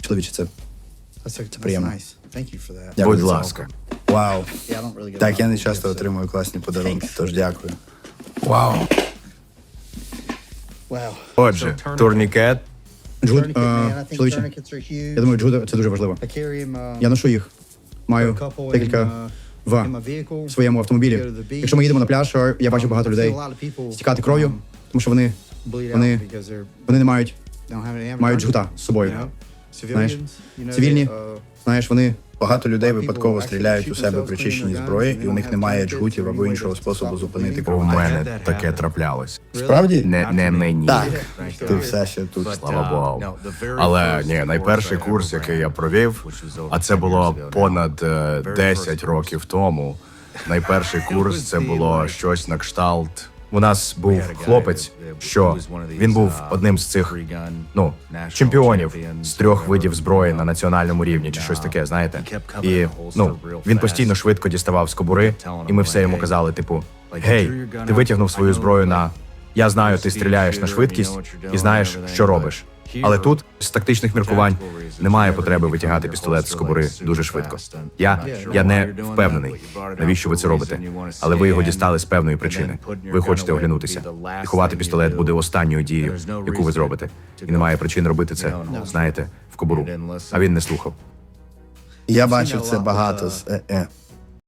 Чоловіче, це that's приємно. Дякую. Будь ласка. вау. Yeah, really Так, я не часто so- отримую класні подарунки, тож дякую. Вау. Wow. Отже, турнікет. Джуд, е, чоловіче, я думаю, Джуда це дуже важливо. Uh, Я ношу їх. Маю декілька uh, в своєму автомобілі. Якщо ми їдемо на пляж, я бачу багато людей стікати кров'ю, тому що вони, вони, вони не мають, мають джгута з собою. Знаєш, цивільні, uh, знаєш, вони Багато людей випадково стріляють у себе при чищенні зброї, і у них немає джгутів або іншого способу зупинити У кровотечу. мене таке траплялось. Справді? Не, не мені. Так, ти все ще тут. Слава Богу. Але ні, найперший курс, який я провів, а це було понад е, 10 років тому. Найперший курс це було щось на кшталт. У нас був хлопець, що він був одним з цих ну чемпіонів з трьох видів зброї на національному рівні, чи щось таке, знаєте. І ну він постійно швидко діставав з кобури, і ми все йому казали: типу, гей, ти витягнув свою зброю на я знаю, ти стріляєш на швидкість і знаєш, що робиш. Але тут з тактичних міркувань немає потреби витягати пістолет з кобури дуже швидко. Я, я не впевнений, навіщо ви це робите, але ви його дістали з певної причини. Ви хочете оглянутися. І ховати пістолет буде останньою дією, яку ви зробите. І немає причин робити це, знаєте, в кобуру. А він не слухав. Я бачив це багато з е, е,